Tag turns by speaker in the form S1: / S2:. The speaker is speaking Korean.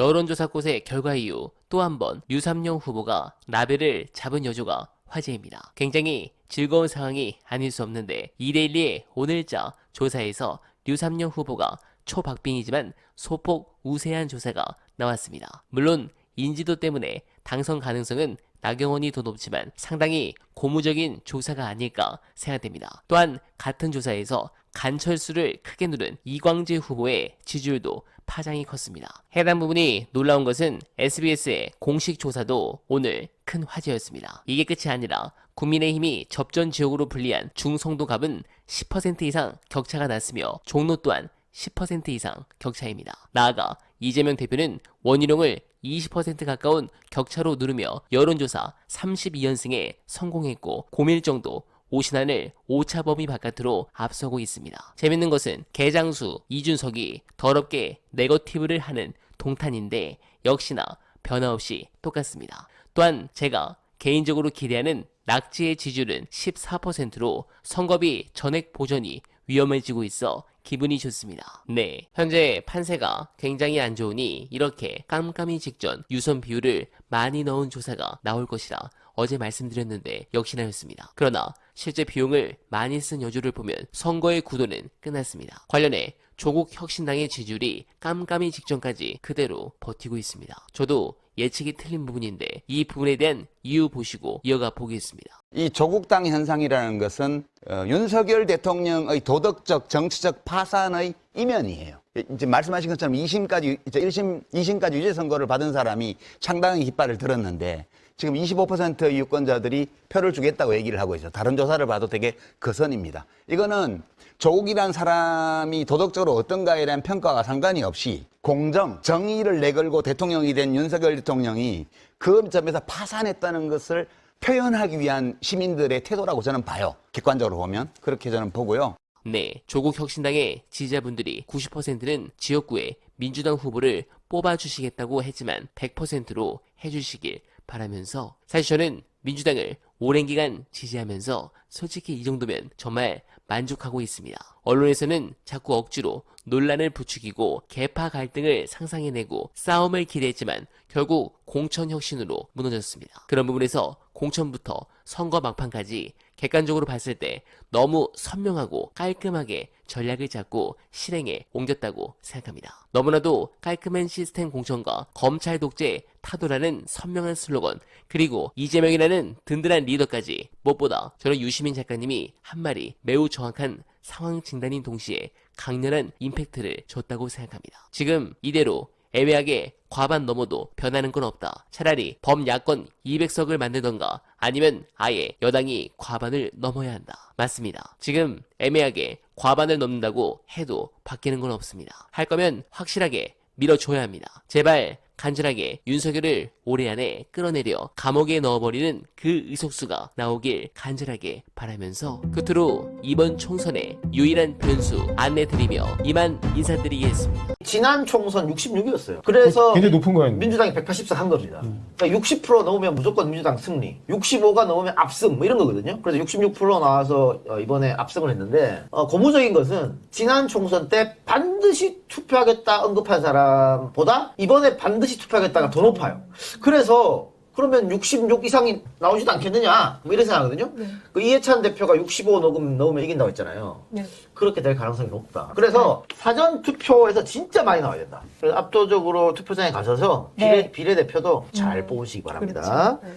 S1: 여론조사 곳의 결과 이후 또 한 번 유삼용 후보가 나베를 잡은 여조가 화제입니다. 굉장히 즐거운 상황이 아닐 수 없는데 이데일리의 오늘자 조사에서 류삼용 후보가 초박빙이지만 소폭 우세한 조사가 나왔습니다. 물론 인지도 때문에 당선 가능성은 나경원이 더 높지만 상당히 고무적인 조사가 아닐까 생각됩니다. 또한 같은 조사에서 간철수를 크게 누른 이광재 후보의 지지율도 파장이 컸습니다. 해당 부분이 놀라운 것은 SBS의 공식 조사도 오늘 큰 화제였습니다. 이게 끝이 아니라 국민의힘이 접전 지역으로 불리한 중성도갑은 10% 이상 격차가 났으며 종로 또한 10% 이상 격차입니다. 나아가 이재명 대표는 원희룡을 20% 가까운 격차로 누르며 여론조사 32연승에 성공했고 고밀정도 오신환을 5차 범위 바깥으로 앞서고 있습니다. 재밌는 것은 개장수 이준석이 더럽게 네거티브를 하는 동탄인데 역시나 변화 없이 똑같습니다. 또한 제가 개인적으로 기대하는 낙지의 지지율은 14%로 선거비 전액 보전이 위험해지고 있어 기분이 좋습니다. 네. 현재 판세가 굉장히 안 좋으니 이렇게 깜깜이 직전 유선 비율을 많이 넣은 조사가 나올 것이라 어제 말씀드렸는데 역시나였습니다. 그러나 실제 비용을 많이 쓴 여주를 보면 선거의 구도는 끝났습니다. 관련해 조국 혁신당의 지지율이 깜깜이 직전까지 그대로 버티고 있습니다. 저도 예측이 틀린 부분인데 이 부분에 대한 이유 보시고 이어가 보겠습니다.
S2: 이 조국당 현상이라는 것은 어, 윤석열 대통령의 도덕적 정치적 파산의 이면이에요. 이제 말씀하신 것처럼 2심까지 이제 1심, 2심까지 유죄 선고를 받은 사람이 상당히 깃발을 들었는데 지금 25%의 유권자들이 표를 주겠다고 얘기를 하고 있어요. 다른 조사를 봐도 되게 거선입니다. 이거는 조국이란 사람이 도덕적으로 어떤가에 대한 평가와 상관이 없이 공정, 정의를 내걸고 대통령이 된 윤석열 대통령이 그 점에서 파산했다는 것을 표현하기 위한 시민들의 태도라고 저는 봐요. 객관적으로 보면. 그렇게 저는 보고요.
S1: 네, 조국 혁신당의 지지자분들이 90%는 지역구에 민주당 후보를 뽑아주시겠다고 했지만 100%로 해주시길 바라면서 사실 저는 민주당을 오랜 기간 지지하면서 솔직히 이 정도면 정말 만족하고 있습니다. 언론에서는 자꾸 억지로 논란을 부추기고 개파 갈등을 상상해내고 싸움을 기대했지만 결국 공천 혁신으로 무너졌습니다. 그런 부분에서 공천부터 선거 막판까지 객관적으로 봤을 때 너무 선명하고 깔끔하게 전략을 잡고 실행에 옮겼다고 생각합니다. 너무나도 깔끔한 시스템 공천과 검찰 독재 타도라는 선명한 슬로건 그리고 이재명이라는 든든한 리더까지 무엇보다 저는 유시민 작가님이 한 말이 매우 정확한 상황 진단인 동시에 강렬한 임팩트를 줬다고 생각합니다. 지금 이대로 애매하게 과반 넘어도 변하는 건 없다. 차라리 범야권 200석을 만들던가 아니면 아예 여당이 과반을 넘어야 한다. 맞습니다. 지금 애매하게 과반을 넘는다고 해도 바뀌는 건 없습니다. 할 거면 확실하게 밀어줘야 합니다. 제발 간절하게 윤석열을 올해 안에 끌어내려 감옥에 넣어버리는 그 의석수가 나오길 간절하게 바라면서 끝으로 이번 총선의 유일한 변수 안내드리며 이만 인사드리겠습니다.
S3: 지난 총선 66이었어요. 그래서
S4: 굉장히 높은 거였는데.
S3: 민주당이 180석 한 겁니다. 그러니까 60% 넘으면 무조건 민주당 승리, 65가 넘으면 압승 뭐 이런 거거든요. 그래서 66% 나와서 어, 이번에 압승을 했는데 어, 고무적인 것은 지난 총선 때 반드시 투표하겠다 언급한 사람보다 이번에 반드시 투표하겠다가 더 높아요. 그래서 그러면 66 이상이 나오지도 않겠느냐 뭐 이런 생각하거든요. 그 이해찬 대표가 65 넣으면, 넣으면 이긴다고 했잖아요.
S5: 네.
S3: 그렇게 될 가능성이 높다. 그래서 사전 투표에서 진짜 많이 나와야 된다. 그래서 압도적으로 투표장에 가셔서 비례,
S5: 네.
S3: 비례대표도 잘 뽑으시기 바랍니다.
S5: 그렇죠. 네.